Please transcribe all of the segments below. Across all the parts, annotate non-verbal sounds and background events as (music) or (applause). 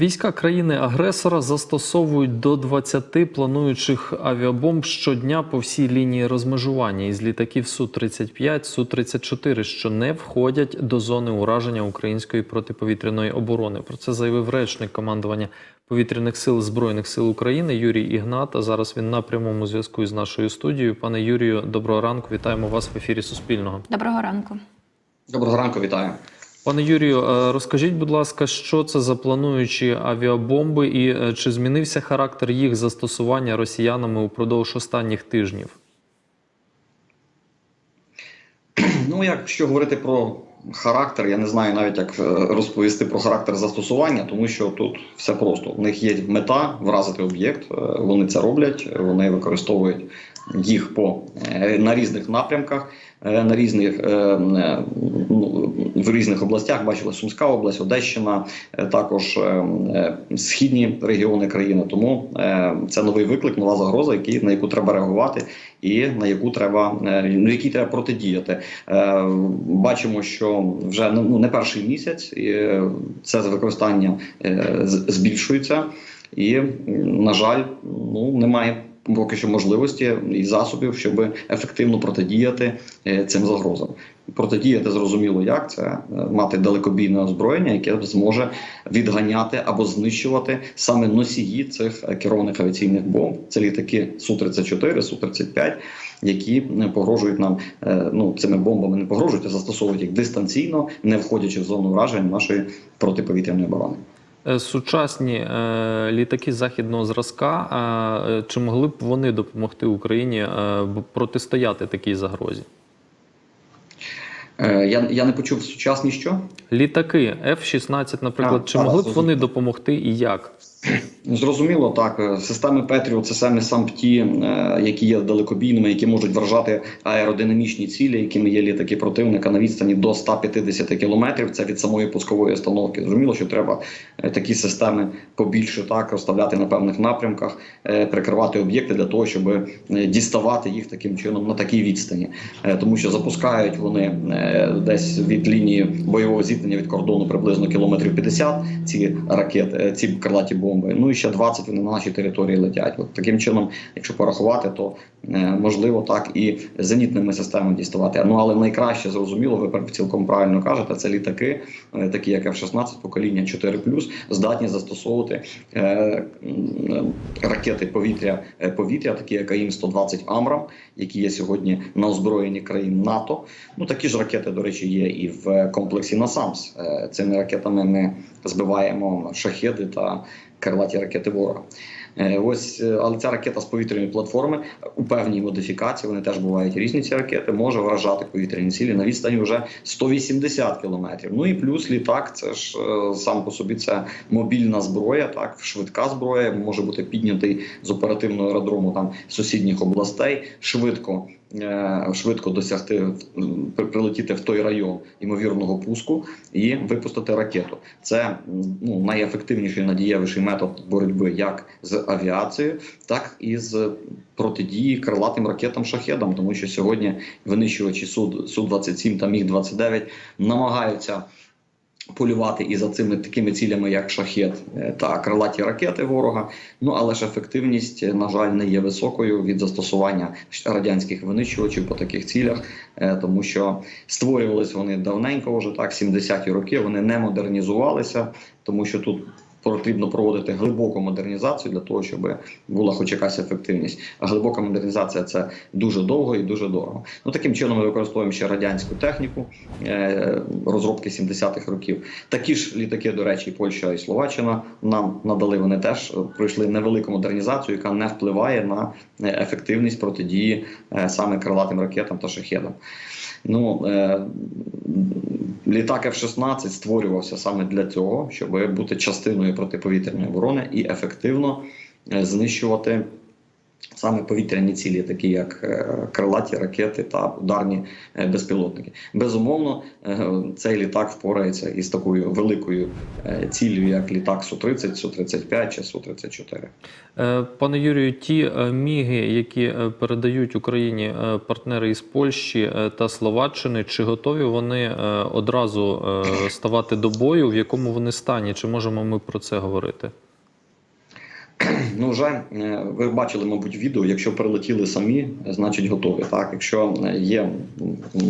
Війська країни-агресора застосовують до 20 плануючих авіабомб щодня по всій лінії розмежування із літаків Су-35, Су-34, що не входять до зони ураження української протиповітряної оборони. Про це заявив речник командування повітряних сил Збройних сил України Юрій Ігнат. А зараз він на прямому зв'язку із нашою студією. Пане Юрію, доброго ранку. Вітаємо вас в ефірі Суспільного. Доброго ранку. Доброго ранку, вітаю. Пане Юрію, е, розкажіть, будь ласка, що це за плануючі авіабомби, і е, чи змінився характер їх застосування росіянами упродовж останніх тижнів? (clears throat) Ну, якщо говорити про характер, я не знаю навіть як е, розповісти про характер застосування, тому що тут все просто. У них є мета вразити об'єкт, вони це роблять, вони використовують їх по на різних напрямках, на різних ну, в різних областях. Бачили Сумська область, Одещина, е, також е, е, східні регіони країни. Тому це новий виклик, нова загроза, які на яку треба реагувати, і на яку треба ну, якій треба протидіяти. Бачимо, що вже ну не перший місяць це використання збільшується, і на жаль, ну немає. Поки що можливості і засобів, щоб ефективно протидіяти цим загрозам. Протидіяти зрозуміло, як це е, мати далекобійне озброєння, яке зможе відганяти або знищувати саме носії цих е, керованих авіаційних бомб. Це літаки су 34 су 35 які е, погрожують нам ну цими бомбами не погрожують, а застосовують їх дистанційно, не входячи в зону враження нашої протиповітряної оборони. Сучасні е, літаки західного зразка, е, чи могли б вони допомогти Україні е, протистояти такій загрозі? Е, Я, я не почув сучасні що. Літаки F-16, наприклад, А, чи а, могли б вони допомогти і як? (clears throat) Зрозуміло, так. Системи Петріо це саме сам ті, е, які є далекобійними, які можуть вражати аеродинамічні цілі, якими є літаки противника на відстані до 150 кілометрів. Це від самої пускової установки. Зрозуміло, що треба е, такі системи побільше так розставляти на певних напрямках, е, прикривати об'єкти для того, щоб діставати їх таким чином на такій відстані, тому що запускають вони десь від лінії бойового зіткнення від кордону приблизно кілометрів 50 ці ракети, ці крилаті бомби. Ну і ще 20 вони на нашій території летять. От таким чином, якщо порахувати, то е, можливо так і зенітними системами діставати. Ну але найкраще зрозуміло, ви цілком правильно кажете, це літаки, е, такі як F-16 покоління 4+, здатні застосовувати е, ракети повітря повітря, такі як АІМ-120 Амрам, які є сьогодні на озброєнні країн НАТО. Ну такі ж ракети, до речі, є і в комплексі НАСАМС. Цими ракетами ми збиваємо шахеди та крилаті ракети ворога. Е, Ось, е, але ця ракета з повітряної платформи у певній модифікації, вони теж бувають різні ці ракети, може вражати повітряні цілі на відстані вже 180 кілометрів. Ну і плюс літак, це ж е, сам по собі це мобільна зброя, так швидка зброя, може бути піднятий з оперативного аеродрому там сусідніх областей, швидко. Швидко досягти прилетіти в той район ймовірного пуску і випустити ракету. Це ну найефективніший надієвіший метод боротьби як з авіацією, так і з протидії крилатим ракетам шахедам, тому що сьогодні винищувачі су су 27 та міг 29 намагаються. Полювати і за цими такими цілями, як шахет е, та крилаті ракети ворога. Ну але ж ефективність, на жаль, не є високою від застосування радянських винищувачів по таких цілях, е, тому що створювались вони давненько, вже так, 70-ті роки. Вони не модернізувалися, тому що тут потрібно проводити глибоку модернізацію для того, щоб була хоч якась ефективність. А глибока модернізація це дуже довго і дуже дорого. Ну таким чином ми використовуємо ще радянську техніку е, розробки 70-х років. Такі ж літаки, до речі, Польща і Словаччина нам надали. Вони теж пройшли невелику модернізацію, яка не впливає на е, ефективність протидії е, саме крилатим ракетам та шахедам. Ну літак F-16 створювався саме для цього, щоб бути частиною протиповітряної оборони і ефективно е, знищувати Саме повітряні цілі, такі як е, крилаті ракети та ударні е, безпілотники. Безумовно, е, цей літак впорається із такою великою ціллю, як літак Су-30, Су-35 чи Су-34. Е, Пане Юрію, ті міги, які передають Україні партнери із Польщі та Словаччини, чи готові вони одразу ставати до бою? В якому вони стані? Чи можемо ми про це говорити? (clears throat) Ну, вже е, ви бачили, мабуть, відео. Якщо прилетіли самі, значить готові. Так, якщо е, є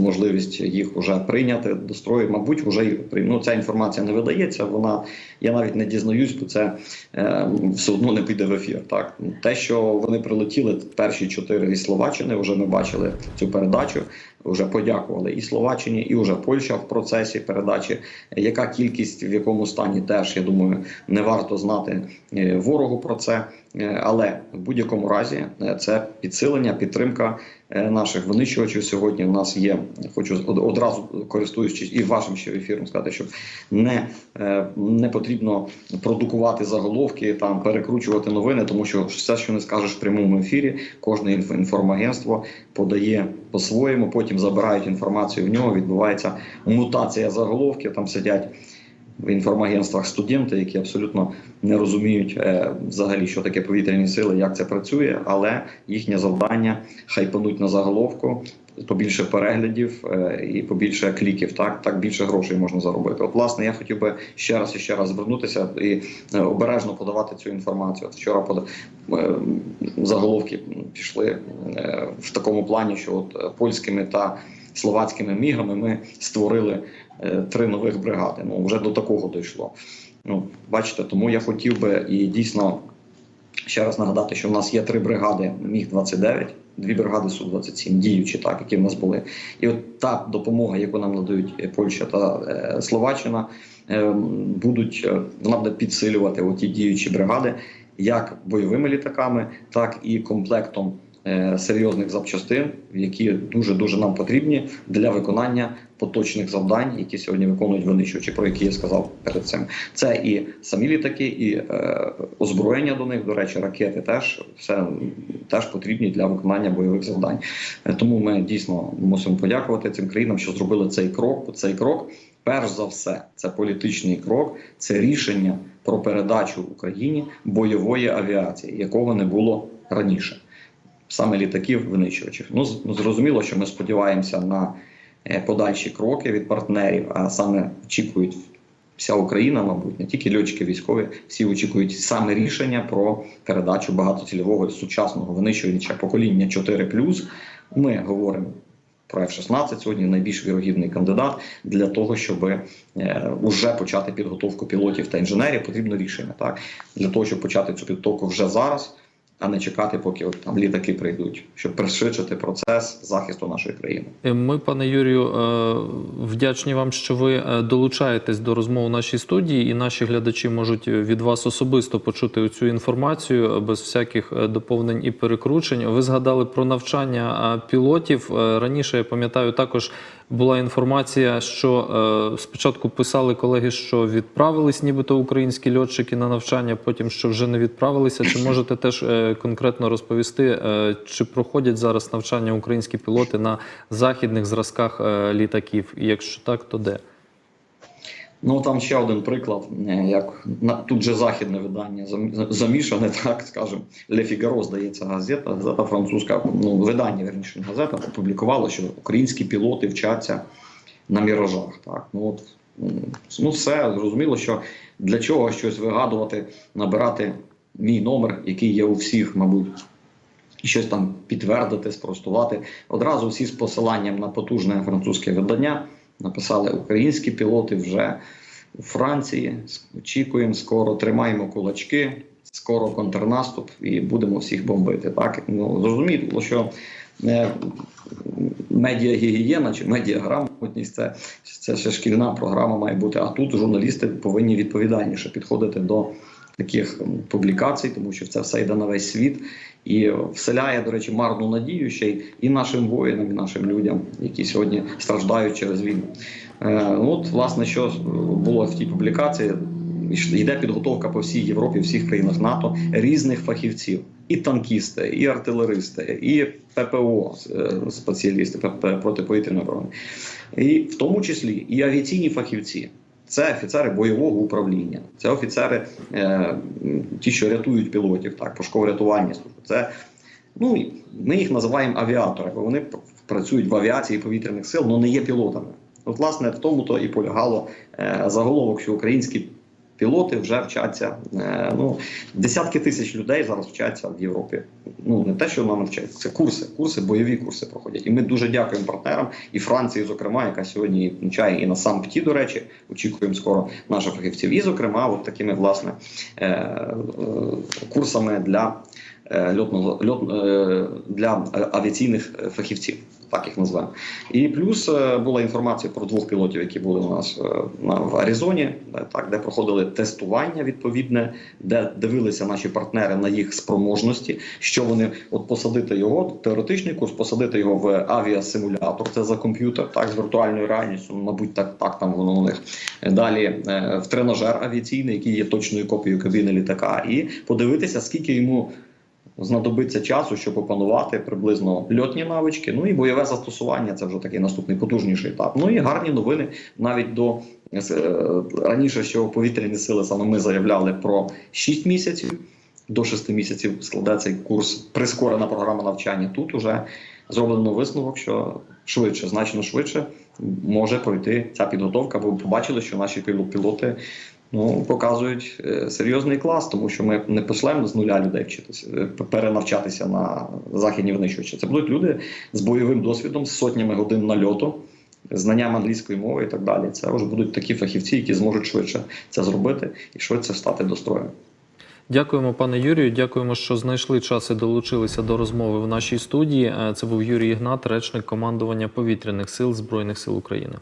можливість їх вже прийняти до строю, мабуть, вже ну, ця інформація не видається. Вона я навіть не дізнаюсь, бо це е, все одно не піде в ефір. Так, те, що вони прилетіли, перші чотири із Словаччини, вже ми бачили цю передачу. Вже подякували і Словаччині, і вже Польща в процесі передачі. Яка кількість в якому стані теж я думаю не варто знати е, ворогу про це. Е, Але в будь-якому разі е, це підсилення, підтримка е, наших винищувачів. Сьогодні в нас є. Хочу од- одразу користуючись і вашим ще ефіром сказати, що не, не потрібно продукувати заголовки, там перекручувати новини, тому що все, що не скажеш в прямому ефірі, кожне інф- інформагентство подає по-своєму. Потім забирають інформацію в нього. Відбувається мутація заголовків. Там сидять в інформагентствах студенти, які абсолютно не розуміють е, взагалі, що таке повітряні сили, як це працює, але їхнє завдання хайпануть на заголовку. Побільше переглядів е, і побільше кліків, так так більше грошей можна заробити. От, власне, я хотів би ще раз і ще раз звернутися і е, обережно подавати цю інформацію. От вчора пода... е, заголовки пішли в такому плані, що от польськими та словацькими мігами ми створили три нових бригади. Ну вже до такого дійшло. Ну, бачите, тому я хотів би і дійсно ще раз нагадати, що в нас є три бригади Міг 29 дві бригади Су 27 діючі, так які в нас були. І от та допомога, яку нам надають е, Польща та е, Словаччина, е, будуть е, вона буде підсилювати оті діючі бригади як бойовими літаками, так і комплектом е, серйозних запчастин, які дуже дуже нам потрібні для виконання поточних завдань, які сьогодні виконують винищувачі, про які я сказав перед цим. Це і самі літаки, і е, озброєння до них. До речі, ракети теж все теж потрібні для виконання бойових завдань. Е, Тому ми дійсно мусимо подякувати цим країнам, що зробили цей крок. Цей крок, перш за все, це політичний крок, це рішення про передачу Україні бойової авіації, якого не було раніше. Саме літаків винищувачів. Ну ну, зрозуміло, що ми сподіваємося на е, подальші кроки від партнерів, а саме очікують вся Україна, мабуть, не тільки льотчики військові, всі очікують саме рішення про передачу багатоцільового сучасного винищувача покоління 4+. Ми говоримо про F-16 сьогодні найбільш вірогідний кандидат для того, щоб е, вже почати підготовку пілотів та інженерів. Потрібно рішення так для того, щоб почати цю підготовку вже зараз, а не чекати, поки от, там літаки прийдуть, щоб пришвидшити процес захисту нашої країни. Е, Ми, пане Юрію, е, вдячні вам, що ви е, долучаєтесь до розмов у нашій студії, і наші глядачі можуть від вас особисто почути цю інформацію без всяких доповнень і перекручень. Ви згадали про навчання пілотів. Раніше я пам'ятаю, також була інформація, що е, спочатку писали колеги, що відправились, нібито українські льотчики на навчання, потім що вже не відправилися. Чи (clears throat) можете теж е, конкретно розповісти, е, чи проходять зараз навчання українські пілоти на західних зразках літаків? І якщо так, то де? Ну там ще один приклад, е, як тут же західне видання замішане, (laughs) так скажемо. Le Figaro, здається, газета, газета французька, ну видання верніше газета, опублікувало, що українські пілоти вчаться на міражах. Так, ну от ну все зрозуміло, що для чого щось вигадувати, набирати мій номер, який є у всіх, мабуть. І щось там підтвердити, спростувати. Одразу всі з посиланням на потужне французьке видання написали українські пілоти вже у Франції. Очікуємо, скоро тримаємо кулачки, скоро контрнаступ і будемо всіх бомбити. Так ну зрозуміло, що е, медіагігієна чи медіаграмотність це, це ще шкільна програма має бути. А тут журналісти повинні відповідальніше підходити до таких публікацій, тому що це все йде на весь світ і вселяє, до речі, марну надію ще й і нашим воїнам, і нашим людям, які сьогодні страждають через війну. Е, от, власне, що було в тій публікації. Йде підготовка по всій Європі, всіх країнах НАТО різних фахівців і танкісти, і артилеристи, і ППО е, спеціалісти протиповітряної оборони, і в тому числі і авіаційні фахівці. Це офіцери бойового управління, це офіцери, е, ті, що рятують пілотів, так, пошуково-рятувальні служби. Це ну ми їх називаємо авіатори, бо вони працюють в авіації повітряних сил, але не є пілотами. От, власне, в тому то і полягало е, заголовок, що українські пілоти вже вчаться. Е, ну, десятки тисяч людей зараз вчаться в Європі. Ну не те, що нам навчають, це курси, курси, бойові курси проходять. І ми дуже дякуємо партнерам і Франції, зокрема, яка сьогодні навчає і на сам ПТІ, до речі, очікуємо скоро наших фахівців. І, зокрема, от такими власне е, курсами для льотного льот, е, для авіаційних е, фахівців. Так їх назвемо. І плюс е, була інформація про двох пілотів, які були у нас е, в Аризоні, е, так де проходили тестування відповідне, де дивилися наші партнери на їх спроможності, що вони от посадити його, теоретичний курс, посадити його в авіасимулятор, це за комп'ютер, так з віртуальною реальністю. Мабуть, так так там воно у них далі е, в тренажер авіаційний, який є точною копією кабіни літака, і подивитися, скільки йому знадобиться часу, щоб опанувати приблизно льотні навички. Ну і бойове застосування це вже такий наступний потужніший етап. Ну і гарні новини навіть до е, раніше, що повітряні сили саме ми заявляли про 6 місяців. До 6 місяців складе цей курс прискорена програма навчання. Тут уже зроблено висновок, що швидше, значно швидше може пройти ця підготовка, бо побачили, що наші піло- пілоти ну, показують е, серйозний клас, тому що ми не пошлемо з нуля людей вчитися, е, перенавчатися на західні винищувачі. Це будуть люди з бойовим досвідом, з сотнями годин нальоту, знанням англійської мови і так далі. Це вже будуть такі фахівці, які зможуть швидше це зробити і швидше встати до строю. Дякуємо, пане Юрію. Дякуємо, що знайшли час і долучилися до розмови в нашій студії. Е, Це був Юрій Ігнат, речник командування повітряних сил Збройних сил України.